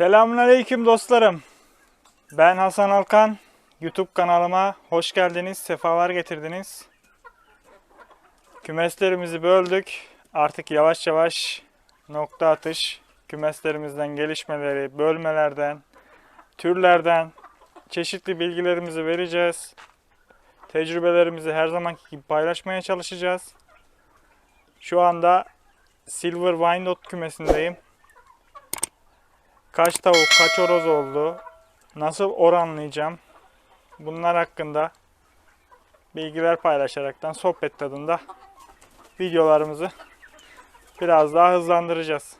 Selamünaleyküm dostlarım. Ben Hasan Alkan. YouTube kanalıma hoş geldiniz, sefalar getirdiniz. Kümeslerimizi böldük. Artık yavaş yavaş nokta atış kümeslerimizden gelişmeleri, bölmelerden, türlerden çeşitli bilgilerimizi vereceğiz. Tecrübelerimizi her zamanki gibi paylaşmaya çalışacağız. Şu anda Silver Wyandotte kümesindeyim. Kaç tavuk, kaç horoz oldu, nasıl oranlayacağım bunlar hakkında bilgiler paylaşaraktan sohbet tadında videolarımızı biraz daha hızlandıracağız.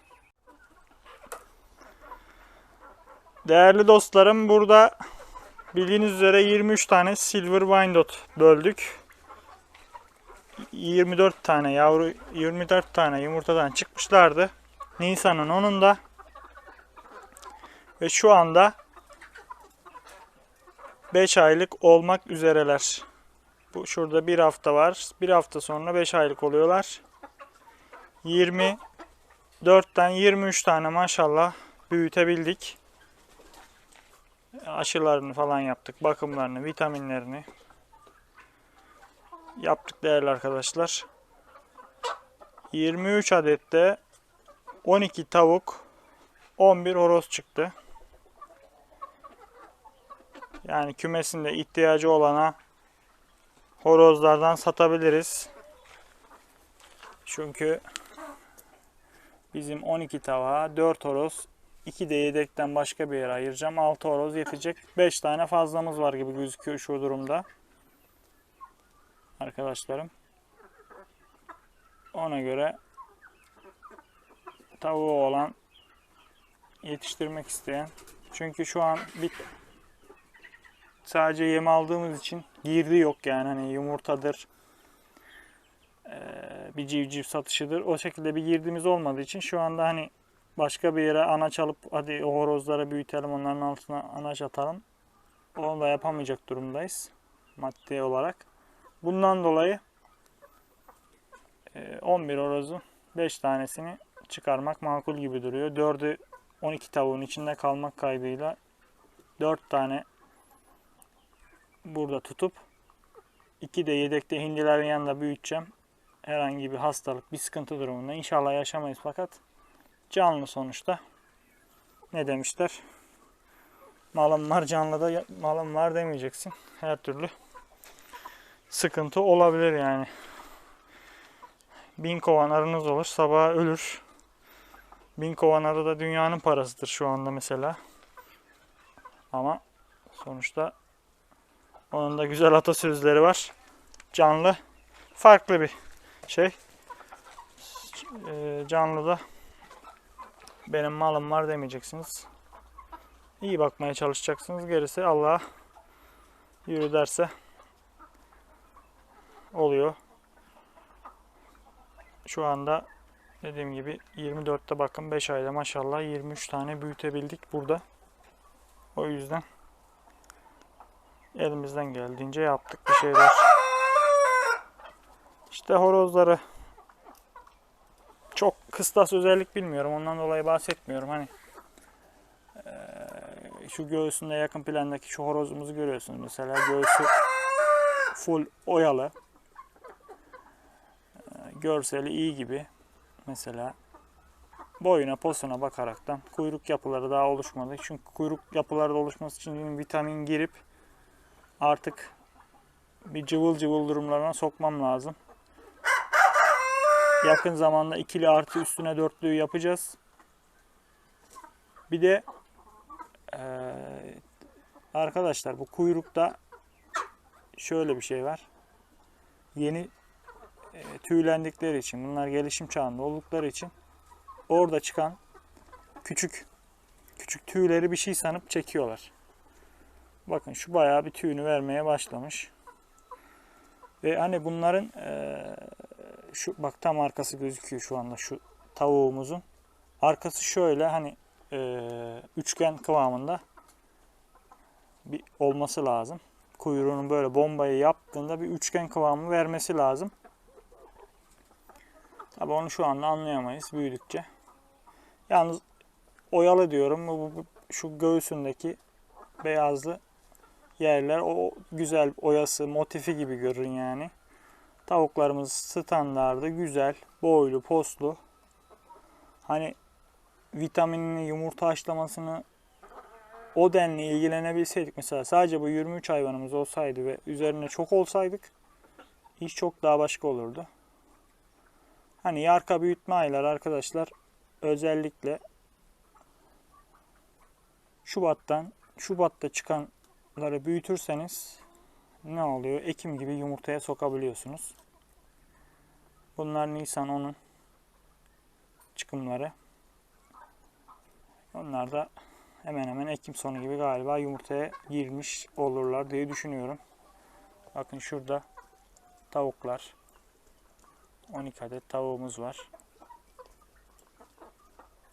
Değerli dostlarım burada bildiğiniz üzere 23 tane Silver Wyandotte böldük. 24 tane yavru 24 tane yumurtadan çıkmışlardı. Nisan'ın 10'unda ve şu anda 5 aylık olmak üzereler. Bu şurada bir hafta var. Bir hafta sonra 5 aylık oluyorlar. 24'ten 23 tane maşallah büyütebildik. Aşılarını falan yaptık. Bakımlarını, vitaminlerini yaptık değerli arkadaşlar. 23 adette 12 tavuk, 11 horoz çıktı. Yani kümesinde ihtiyacı olana horozlardan satabiliriz. Çünkü bizim 12 tava 4 horoz 2 de yedekten başka bir yere ayıracağım. 6 horoz yetecek. 5 tane fazlamız var gibi gözüküyor şu durumda. Arkadaşlarım. Ona göre tavuğu olan yetiştirmek isteyen çünkü şu an bir sadece yem aldığımız için girdi yok yani hani yumurtadır bir civciv satışıdır. O şekilde bir girdiğimiz olmadığı için şu anda hani başka bir yere anaç alıp hadi o horozları büyütelim onların altına anaç atalım. Onu da yapamayacak durumdayız maddi olarak. Bundan dolayı eee, 11 horozun 5 tanesini çıkarmak makul gibi duruyor. 4'ü 12 tavuğun içinde kalmak kaydıyla 4 tane burada tutup iki de yedekte hindilerin yanında büyüteceğim. Herhangi bir hastalık, bir sıkıntı durumunda inşallah yaşamayız fakat canlı sonuçta. Ne demişler? Malım var canlı da malım var demeyeceksin. Her türlü sıkıntı olabilir yani. Bin kovan arınız olur sabah ölür. Bin kovan arı da dünyanın parasıdır şu anda mesela. Ama sonuçta onun da güzel atasözleri var. Canlı farklı bir şey. Ee, canlı da benim malım var demeyeceksiniz. İyi bakmaya çalışacaksınız. Gerisi Allah'a yürü derse oluyor. Şu anda dediğim gibi 24'te bakın 5 ayda maşallah 23 tane büyütebildik burada. O yüzden elimizden geldiğince yaptık bir şeyler. İşte horozları çok kıstas özellik bilmiyorum. Ondan dolayı bahsetmiyorum. Hani şu göğsünde yakın plandaki şu horozumuzu görüyorsunuz mesela. Göğsü full oyalı. Görseli iyi gibi. Mesela boyuna posuna bakaraktan kuyruk yapıları daha oluşmadı. Çünkü kuyruk yapıları da oluşması için vitamin girip artık bir cıvıl cıvıl durumlarına sokmam lazım. Yakın zamanda ikili artı üstüne dörtlüğü yapacağız. Bir de eee, arkadaşlar bu kuyrukta şöyle bir şey var. Yeni e, tüylendikleri için bunlar gelişim çağında oldukları için orada çıkan küçük küçük tüyleri bir şey sanıp çekiyorlar. Bakın şu bayağı bir tüyünü vermeye başlamış. Ve hani bunların eee, şu bak tam arkası gözüküyor şu anda şu tavuğumuzun. Arkası şöyle hani eee, üçgen kıvamında bir olması lazım. Kuyruğunun böyle bombayı yaptığında bir üçgen kıvamı vermesi lazım. Tabi onu şu anda anlayamayız büyüdükçe. Yalnız oyalı diyorum. Bu, bu- şu göğsündeki beyazlı yerler o güzel oyası, motifi gibi görün yani. Tavuklarımız standardı, güzel, boylu, poslu. Hani vitaminini, yumurta haşlamasını o denli ilgilenebilseydik mesela sadece bu 23 hayvanımız olsaydı ve üzerine çok olsaydık iş çok daha başka olurdu. Hani yarka büyütme ayları arkadaşlar özellikle Şubat'tan Şubat'ta çıkanları büyütürseniz ne oluyor? Ekim gibi yumurtaya sokabiliyorsunuz. Bunlar Nisan onun çıkımları. Onlar da hemen hemen Ekim sonu gibi galiba yumurtaya girmiş olurlar diye düşünüyorum. Bakın şurada tavuklar. 12 adet tavuğumuz var.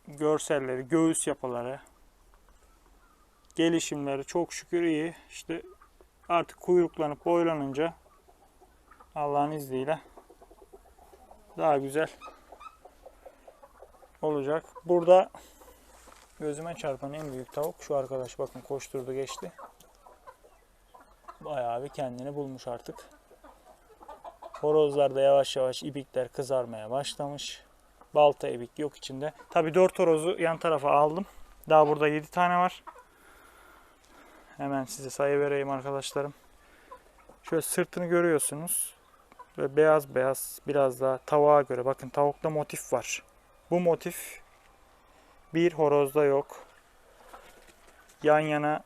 Görselleri, göğüs yapıları, gelişimleri çok şükür iyi. İşte artık kuyruklanıp boylanınca Allah'ın izniyle daha güzel olacak. Burada gözüme çarpan en büyük tavuk şu arkadaş bakın koşturdu geçti. Bayağı bir kendini bulmuş artık. Horozlarda yavaş yavaş ibikler kızarmaya başlamış. Balta ibik yok içinde. Tabi 4 horozu yan tarafa aldım. Daha burada 7 tane var. Hemen size sayı vereyim arkadaşlarım. Şöyle sırtını görüyorsunuz. Böyle beyaz beyaz biraz daha tavuğa göre. Bakın tavukta motif var. Bu motif bir horozda yok. Yan yana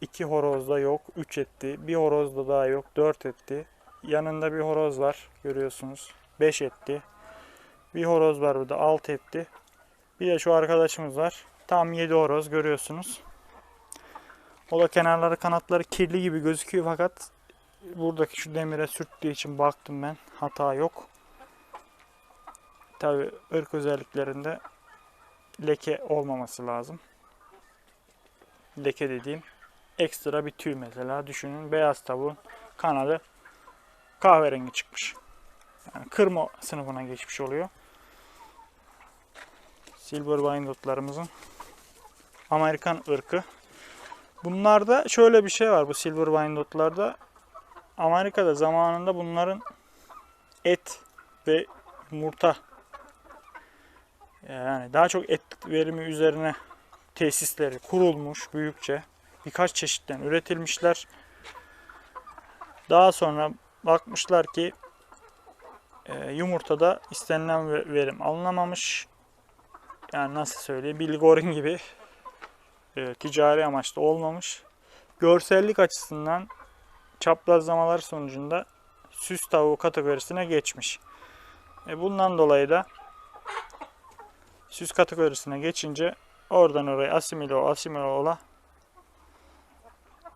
iki horozda yok. Üç etti. Bir horozda daha yok. Dört etti. Yanında bir horoz var. Görüyorsunuz. Beş etti. Bir horoz var burada. Alt etti. Bir de şu arkadaşımız var. Tam yedi horoz görüyorsunuz. O da kenarları kanatları kirli gibi gözüküyor fakat buradaki şu demire sürttüğü için baktım ben. Hata yok. Tabi ırk özelliklerinde leke olmaması lazım. Leke dediğim ekstra bir tüy mesela düşünün beyaz tavuğun kanadı kahverengi çıkmış. Yani kırma sınıfına geçmiş oluyor. Silver Wyandott'larımızın Amerikan ırkı. Bunlarda şöyle bir şey var bu Silver Wyandott'larda. Amerika'da zamanında bunların et ve yumurta yani daha çok et verimi üzerine tesisleri kurulmuş büyükçe. Birkaç çeşitten üretilmişler. Daha sonra bakmışlar ki e, yumurtada istenilen ve- verim alınamamış. Yani nasıl söyleyeyim Billy Goring gibi e, ticari amaçlı olmamış. Görsellik açısından çaprazlamalar sonucunda süs tavuğu kategorisine geçmiş. E, bundan dolayı da süs kategorisine geçince oradan oraya asimile ol, asimile ola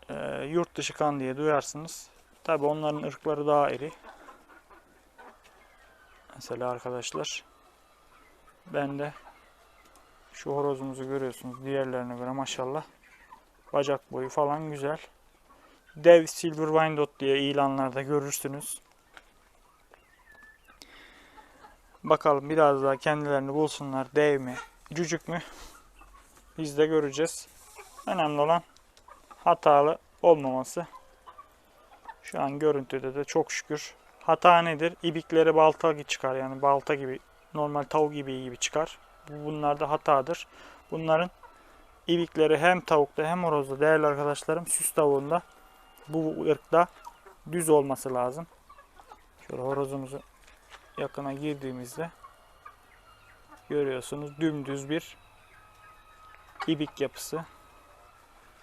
e, yurt dışı kan diye duyarsınız. Tabi onların ırkları daha iri. Mesela arkadaşlar ben de şu horozumuzu görüyorsunuz diğerlerine göre maşallah bacak boyu falan güzel. Dev Silver Wyandotte diye ilanlarda görürsünüz. Bakalım biraz daha kendilerini bulsunlar. Dev mi, cücük mü? Biz de göreceğiz. Önemli olan hatalı olmaması. Şu an görüntüde de çok şükür. Hata nedir? İbikleri balta gibi çıkar. Yani balta gibi, normal tavuk gibi gibi çıkar. Bu bunlarda hatadır. Bunların ibikleri hem tavukta hem horozda değerli arkadaşlarım süs tavuğunda bu ırkta düz olması lazım. Şöyle horozumuzu yakına girdiğimizde görüyorsunuz dümdüz bir ibik yapısı.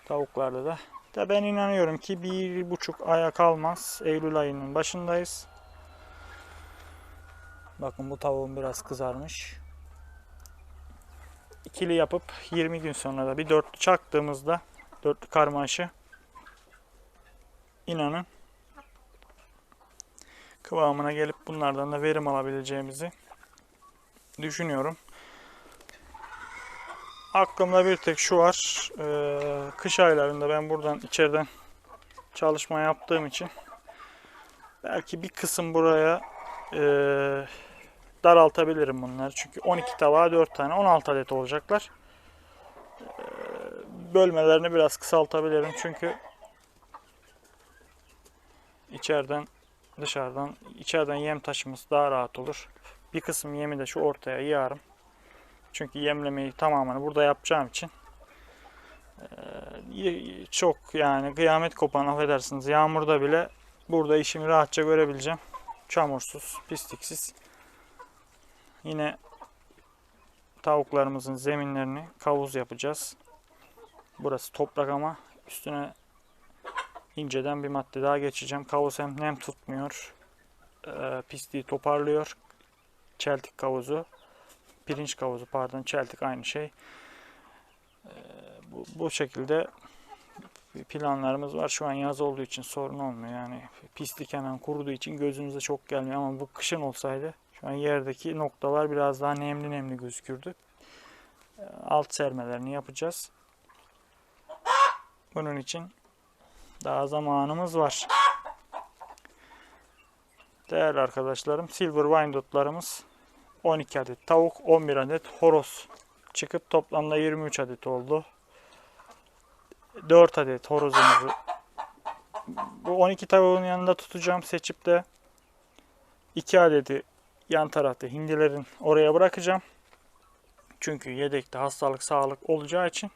Tavuklarda da. Da ben inanıyorum ki bir buçuk aya kalmaz. Eylül ayının başındayız. Bakın bu tavuğum biraz kızarmış. İkili yapıp 20 gün sonra da bir dörtlü çaktığımızda dörtlü karmaşı inanın kıvamına gelip bunlardan da verim alabileceğimizi düşünüyorum. Aklımda bir tek şu var. Ee, kış aylarında ben buradan içeriden çalışma yaptığım için belki bir kısım buraya e, daraltabilirim bunları. Çünkü 12 tabağa 4 tane 16 adet olacaklar. bölmelerini biraz kısaltabilirim çünkü içeriden dışarıdan içeriden yem taşıması daha rahat olur. Bir kısım yemi de şu ortaya yığarım. Çünkü yemlemeyi tamamını burada yapacağım için eee, çok yani kıyamet kopan affedersiniz yağmurda bile burada işimi rahatça görebileceğim. Çamursuz, pisliksiz. Yine tavuklarımızın zeminlerini kavuz yapacağız. Burası toprak ama üstüne inceden bir madde daha geçeceğim. Kavuz hem nem tutmuyor, eee, pisliği toparlıyor. Çeltik kavuzu, pirinç kavuzu pardon, çeltik aynı şey. Eee, bu, bu şekilde planlarımız var. Şu an yaz olduğu için sorun olmuyor. Yani pislik hemen kuruduğu için gözünüze çok gelmiyor ama bu kışın olsaydı şu an yerdeki noktalar biraz daha nemli nemli gözükürdü. Eee, Alt sermelerini yapacağız. Bunun için daha zamanımız var. Değerli arkadaşlarım, Silver Wyandott'larımız 12 adet tavuk, 11 adet horoz çıkıp toplamda 23 adet oldu. 4 adet horozumuzu bu 12 tavuğun yanında tutacağım seçip de 2 adeti yan tarafta hindilerin oraya bırakacağım. Çünkü yedekte hastalık sağlık olacağı için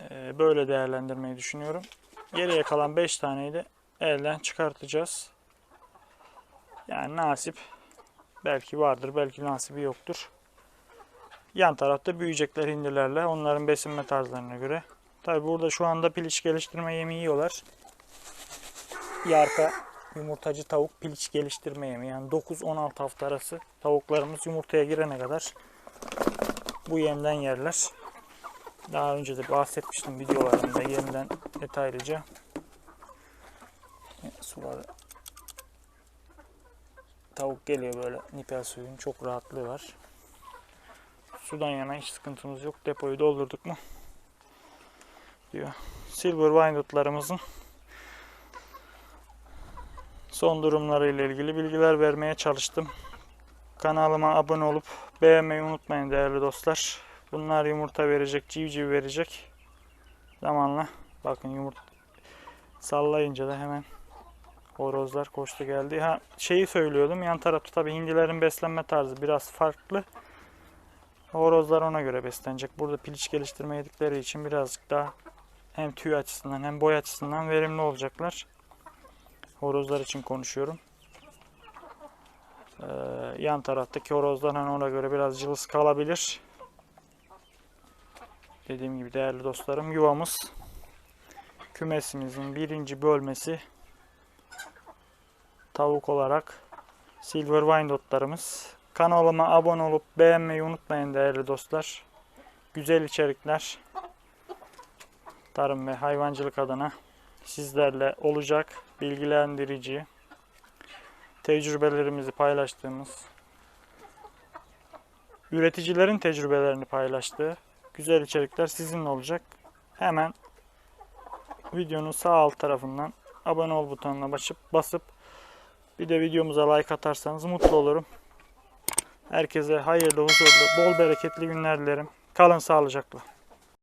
eee, böyle değerlendirmeyi düşünüyorum. Geriye kalan 5 taneyi de elden çıkartacağız. Yani nasip belki vardır, belki nasibi yoktur. Yan tarafta büyüyecekler hindilerle onların besinme tarzlarına göre. Tabi burada şu anda piliç geliştirme yemi yiyorlar. Yarka yumurtacı tavuk piliç geliştirme yemi yani 9-16 hafta arası tavuklarımız yumurtaya girene kadar bu yemden yerler. Daha önce de bahsetmiştim videolarımda yeniden detaylıca. Suları tavuk geliyor böyle nipel suyun çok rahatlığı var. Sudan yana hiç sıkıntımız yok. Depoyu doldurduk mu? Diyor. Silver Wyandott'larımızın son durumları ile ilgili bilgiler vermeye çalıştım. Kanalıma abone olup beğenmeyi unutmayın değerli dostlar. Bunlar yumurta verecek, civciv verecek. Zamanla bakın yumurta sallayınca da hemen horozlar koştu geldi. Ha şeyi söylüyordum. Yan tarafta tabii hindilerin beslenme tarzı biraz farklı. Horozlar ona göre beslenecek. Burada piliç geliştirme yedikleri için birazcık daha hem tüy açısından hem boy açısından verimli olacaklar. Horozlar için konuşuyorum. Ee, yan taraftaki horozlar hani ona göre biraz cılız kalabilir. Dediğim gibi değerli dostlarım yuvamız kümesimizin birinci bölmesi tavuk olarak Silver Wyandott'larımız. Kanalıma abone olup beğenmeyi unutmayın değerli dostlar. Güzel içerikler tarım ve hayvancılık adına sizlerle olacak bilgilendirici tecrübelerimizi paylaştığımız üreticilerin tecrübelerini paylaştığı güzel içerikler sizinle olacak. Hemen videonun sağ alt tarafından abone ol butonuna basıp basıp bir de videomuza like atarsanız mutlu olurum. Herkese hayırlı, huzurlu, bol bereketli günler dilerim. Kalın sağlıcakla.